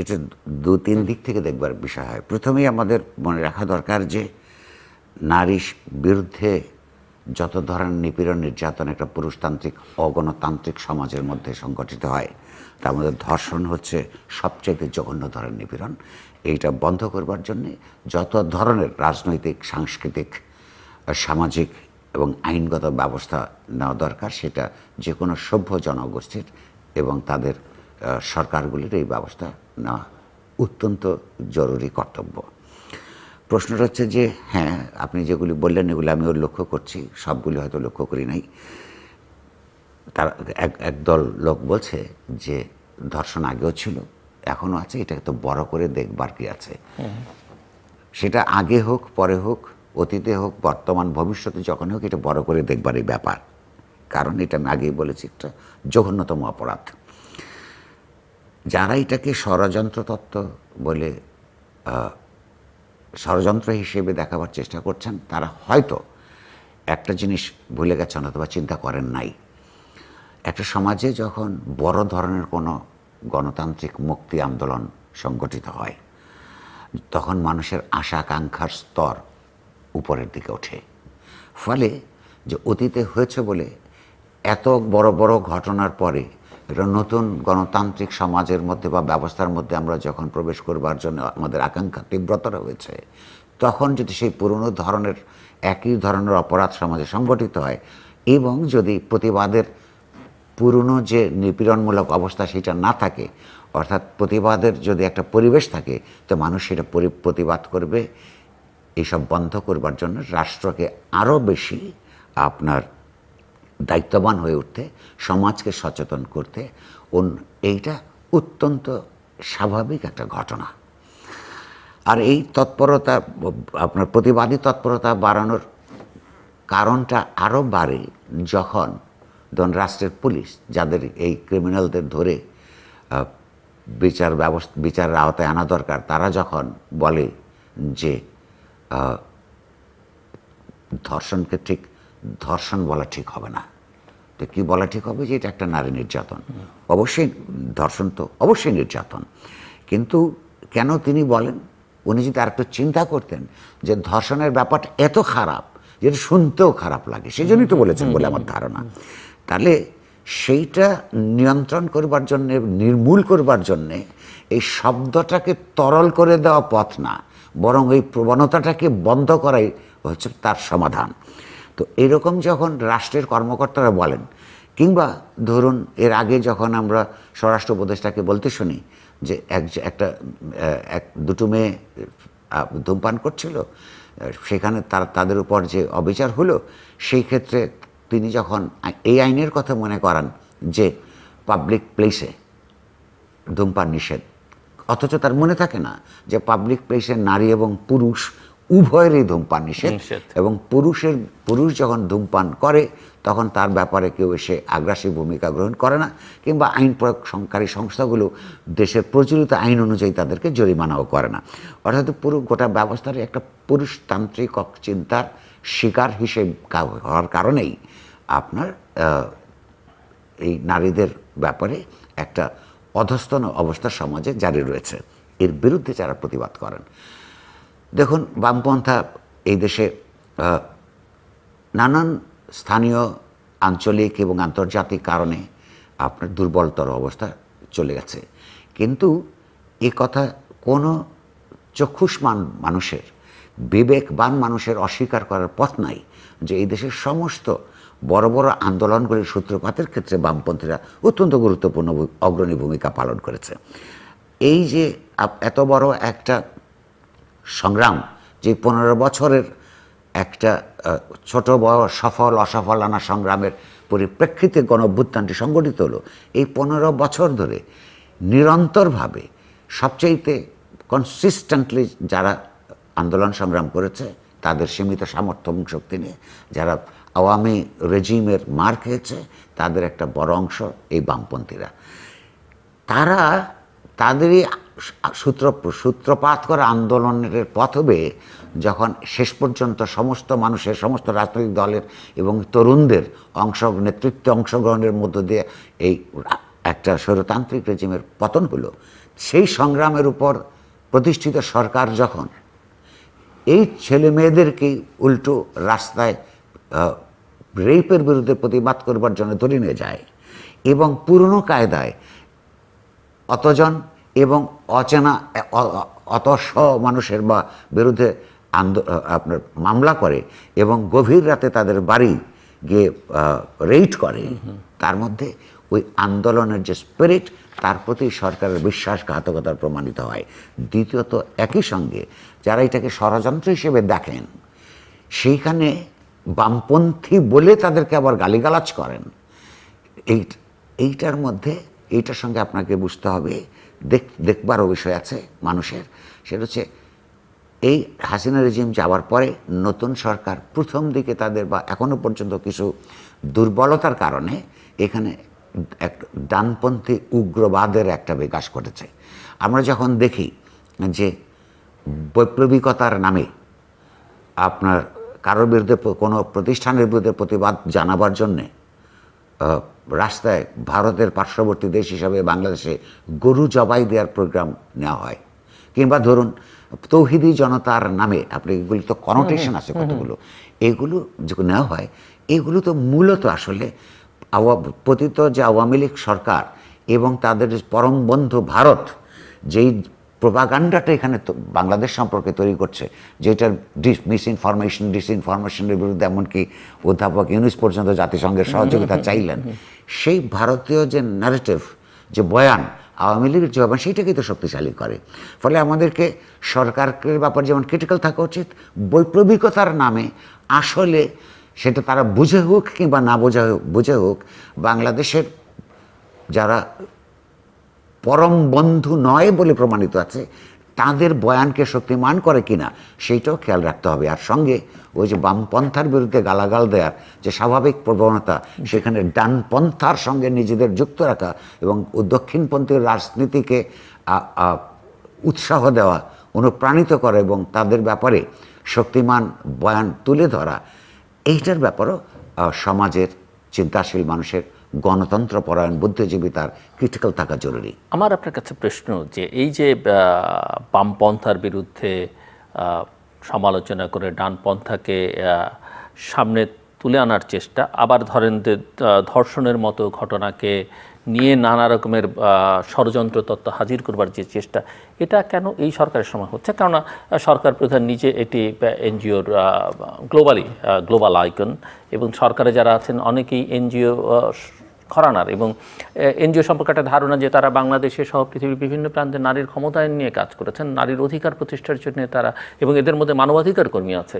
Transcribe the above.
এটা দু, তিন দিক থেকে দেখবার বিষয় হয়। প্রথমেই আমাদের মনে রাখা দরকার যে, নারীর বিরুদ্ধে যত ধরনের নিপীড়ন, নির্যাতন একটা পুরুষতান্ত্রিক, অগণতান্ত্রিক সমাজের মধ্যে সংগঠিত হয়, তার মধ্যে ধর্ষণ হচ্ছে সবচেয়ে জঘন্য ধরনের নিপীড়ন। এইটা বন্ধ করবার জন্যে যত ধরনের রাজনৈতিক, সাংস্কৃতিক, সামাজিক এবং আইনগত ব্যবস্থা নেওয়া দরকার, সেটা যে কোনো সভ্য জনগোষ্ঠীর এবং তাদের সরকারগুলির এই ব্যবস্থা নেওয়া অত্যন্ত জরুরি কর্তব্য। প্রশ্নটা হচ্ছে যে হ্যাঁ আপনি যেগুলি বললেন এগুলো আমিও লক্ষ্য করছি সবগুলি হয়তো লক্ষ্য করি নাই। তার এক একদল লোক বলছে যে ধর্ষণ আগেও ছিল এখনও আছে এটাকে তো বড় করে দেখবার কি আছে। সেটা আগে হোক পরে হোক অতীতে হোক বর্তমান ভবিষ্যতে যখন হোক এটা বড় করে দেখবার এই ব্যাপার। কারণ এটা আমি আগেই বলেছি একটা জঘন্যতম অপরাধ। যারা এটাকে ষড়যন্ত্র তত্ত্ব বলে ষড়যন্ত্র হিসেবে দেখাবার চেষ্টা করছেন, তারা হয়তো একটা জিনিস ভুলে গেছেন অথবা চিন্তা করেন নাই। একটা সমাজে যখন বড় ধরনের কোনো গণতান্ত্রিক মুক্তি আন্দোলন সংগঠিত হয়, তখন মানুষের আশা আকাঙ্ক্ষার স্তর উপরের দিকে ওঠে। ফলে যে অতীতে হয়েছে বলে এত বড় বড় ঘটনার পরে একটা নতুন গণতান্ত্রিক সমাজের মধ্যে বা ব্যবস্থার মধ্যে আমরা যখন প্রবেশ করবার জন্য আমাদের আকাঙ্ক্ষা তীব্রতর হয়েছে, তখন যদি সেই পুরনো ধরনের, একই ধরনের অপরাধ সমাজে সংগঠিত হয় এবং যদি প্রতিবাদের পুরনো যে নিপীড়নমূলক অবস্থা সেটা না থাকে, অর্থাৎ প্রতিবাদের যদি একটা পরিবেশ থাকে, তো মানুষ সেটা পরি- প্রতিবাদ করবে। এইসব বন্ধ করবার জন্য রাষ্ট্রকে আরও বেশি আপনার দায়িত্ববান হয়ে উঠতে, সমাজকে সচেতন করতে এইটা অত্যন্ত স্বাভাবিক একটা ঘটনা। আর এই তৎপরতা, আপনার প্রতিবাদী তৎপরতা বাড়ানোর কারণটা আরও বাড়ে যখন ধরুন রাষ্ট্রের পুলিশ, যাদের এই ক্রিমিনালদের ধরে বিচার ব্যবস্থা, বিচারের আওতায় আনা দরকার, তারা যখন বলে যে ধর্ষণকে ঠিক ধর্ষণ বলা ঠিক হবে না। তো কি বলা ঠিক হবে? যে এটা একটা নারী নির্যাতন। অবশ্যই ধর্ষণ তো অবশ্যই নির্যাতন। কিন্তু কেন তিনি বলেন? উনি যদি আর একটু চিন্তা করতেন যে ধর্ষণের ব্যাপারটা এত খারাপ যেটা শুনতেও খারাপ লাগে সেই জন্যই তো বলেছেন বলে আমার ধারণা। তাহলে সেইটা নিয়ন্ত্রণ করবার জন্যে, নির্মূল করবার জন্যে এই শব্দটাকে তরল করে দেওয়া পথ না, বরং এই প্রবণতাটাকে বন্ধ করাই হচ্ছে তার সমাধান। তো এরকম যখন রাষ্ট্রের কর্মকর্তারা বলেন, কিংবা ধরুন এর আগে যখন আমরা স্বরাষ্ট্র উপদেষ্টাকে বলতে শুনি যে এক একটা এক, দুটো মেয়ে ধূমপান করছিল সেখানে তার, তাদের উপর যে অবিচার হলো, সেই ক্ষেত্রে তিনি যখন এই আইনের কথা মনে করান যে পাবলিক প্লেসে ধূমপান নিষেধ, অথচ তার মনে থাকে না যে পাবলিক প্লেসে নারী এবং পুরুষ উভয়েরই ধূমপান নিষেধ। এবং পুরুষের পুরুষ যখন ধূমপান করে তখন তার ব্যাপারে কেউ এসে আগ্রাসী ভূমিকা গ্রহণ করে না কিংবা আইন প্রয়োগকারী সংস্থাগুলো দেশের প্রচলিত আইন অনুযায়ী তাদেরকে জরিমানাও করে না অর্থাৎ পুরো গোটা ব্যবস্থার একটা পুরুষতান্ত্রিক চিন্তার শিকার হিসেবে হওয়ার কারণেই আপনার এই নারীদের ব্যাপারে একটা অধস্তন অবস্থা সমাজে জারি রয়েছে এর বিরুদ্ধে যারা প্রতিবাদ করেন দেখুন, বামপন্থা এই দেশে নানান স্থানীয়, আঞ্চলিক এবং আন্তর্জাতিক কারণে আপনার দুর্বলতর অবস্থা চলে গেছে। কিন্তু এ কথা কোনো চক্ষুষ্মান মানুষের, বিবেকবান মানুষের অস্বীকার করার পথ নাই যে এই দেশের সমস্ত বড় বড় আন্দোলনগুলির সূত্রপাতের ক্ষেত্রে বামপন্থীরা অত্যন্ত গুরুত্বপূর্ণ অগ্রণী ভূমিকা পালন করেছে। এই যে এত বড় একটা সংগ্রাম, যে পনেরো বছরের একটা ছোট বড় সফল অসফল আনা সংগ্রামের পরিপ্রেক্ষিতে গণ অভ্যুত্থানটি সংগঠিত হলো। এই পনেরো বছর ধরে নিরন্তরভাবে সবচাইতে কনসিস্টেন্টলি যারা আন্দোলন সংগ্রাম করেছে, তাদের সীমিত সামর্থ্য এবং শক্তি নিয়ে যারা আওয়ামী রেজিমের মার খেয়েছে, তাদের একটা বড় অংশ এই বামপন্থীরা। তারা তাদেরই সূত্র, সূত্রপাত করা আন্দোলনের পথ বেয়ে যখন শেষ পর্যন্ত সমস্ত মানুষের, সমস্ত রাজনৈতিক দলের এবং তরুণদের অংশ, নেতৃত্বে অংশগ্রহণের মধ্য দিয়ে এই একটা স্বৈরতান্ত্রিক রেজিমের পতন হলো। সেই সংগ্রামের উপর প্রতিষ্ঠিত সরকার যখন এই ছেলে মেয়েদেরকেই উল্টো রাস্তায় রেপের বিরুদ্ধে প্রতিবাদ করবার জন্য ধরে নিয়ে যায় এবং পুরনো কায়দায় অতজন এবং অচেনা অতস্ব মানুষের বা বিরুদ্ধে আন্দ আপনার মামলা করে এবং গভীর রাতে তাদের বাড়ি গিয়ে রেইড করে। তার মধ্যে ওই আন্দোলনের যে স্পিরিট তার প্রতি সরকারের বিশ্বাসঘাতকতার প্রমাণিত হয়। দ্বিতীয়ত একই সঙ্গে যারা এটাকে ষড়যন্ত্র হিসেবে দেখেন, সেইখানে বামপন্থী বলে তাদেরকে আবার গালিগালাজ করেন। এই, এইটার মধ্যে, এইটার সঙ্গে আপনাকে বুঝতে হবে দেখ দেখবারও বিষয় আছে মানুষের। সেটা হচ্ছে এই হাসিনা রেজিম যাওয়ার পরে নতুন সরকার প্রথম দিকে তাদের বা এখনও পর্যন্ত কিছু দুর্বলতার কারণে এখানে এক ডানপন্থী উগ্রবাদের একটা বিকাশ ঘটেছে। আমরা যখন দেখি যে বৈপ্লবিকতার নামে আপনার কারোর বিরুদ্ধে কোনো প্রতিষ্ঠানের বিরুদ্ধে প্রতিবাদ জানাবার জন্যে রাস্তায় ভারতের পার্শ্ববর্তী দেশ হিসাবে বাংলাদেশে গরু জবাই দেওয়ার প্রোগ্রাম নেওয়া হয়। কিংবা ধরুন তৌহিদি জনতার নামে আপনি এগুলি তো কনোটেশন আছে কতগুলো? এগুলো যখন নেওয়া হয় এগুলো তো মূলত আসলে আওয়া- পতিত যে আওয়ামী লীগ সরকার এবং তাদের পরম বন্ধু ভারত যেই প্রোপাগান্ডাটা এখানে তো বাংলাদেশ সম্পর্কে তৈরি করছে যেটার ডিস মিস ইনফরমেশন ডিসইনফরমেশনের বিরুদ্ধে এমনকি অধ্যাপক ইউনিস পর্যন্ত জাতিসংঘের সহযোগিতা চাইলেন। সেই ভারতীয় যে ন্যারেটিভ যে বয়ান আওয়ামী লীগের যে বয়ান সেইটাকেই তো শক্তিশালী করে। ফলে আমাদেরকে সরকারের ব্যাপারে যেমন ক্রিটিক্যাল থাকা উচিত বৈপ্লবিকতার নামে আসলে সেটা তারা বুঝে হোক কিংবা না বোঝা হোক বুঝে হোক বাংলাদেশের যারা পরম বন্ধু নয় বলে প্রমাণিত আছে, তাদের বয়ানকে শক্তিমান করে কিনা, সেইটাও খেয়াল রাখতে হবে। আর সঙ্গে ওই যে বামপন্থার বিরুদ্ধে গালাগাল দেওয়ার যে স্বাভাবিক প্রবণতা, সেখানে ডানপন্থার সঙ্গে নিজেদের যুক্ত রাখা এবং ও দক্ষিণপন্থী রাজনীতিকে উৎসাহ দেওয়া, অনুপ্রাণিত করা এবং তাদের ব্যাপারে শক্তিমান বয়ান তুলে ধরা, এইটার ব্যাপারও সমাজের চিন্তাশীল মানুষের গণতন্ত্র, পরায়ণ, বুদ্ধিজীবী, তার ক্রিটিক্যাল থাকা জরুরি। আমার আপনার কাছে প্রশ্ন যে, এই যে বামপন্থার বিরুদ্ধে সমালোচনা করে ডানপন্থাকে পন্থাকে সামনে তুলে আনার চেষ্টা, আবার ধরেন ধর্ষণের মতো ঘটনাকে নিয়ে নানা রকমের ষড়যন্ত্র তত্ত্ব হাজির করবার যে চেষ্টা, এটা কেন এই সরকারের সময় হচ্ছে? কেননা সরকার প্রধান নিজে এটি এনজিওর গ্লোবালি গ্লোবাল আইকন এবং সরকারে যারা আছেন অনেকেই এনজিও খরানার এবং এনজিও সম্পর্কে একটা ধারণা যে তারা বাংলাদেশে সহ পৃথিবীর বিভিন্ন প্রান্তে নারীর ক্ষমতায়ন নিয়ে কাজ করেছেন, নারীর অধিকার প্রতিষ্ঠার জন্য তারা এবং এদের মধ্যে মানবাধিকার কর্মী আছে।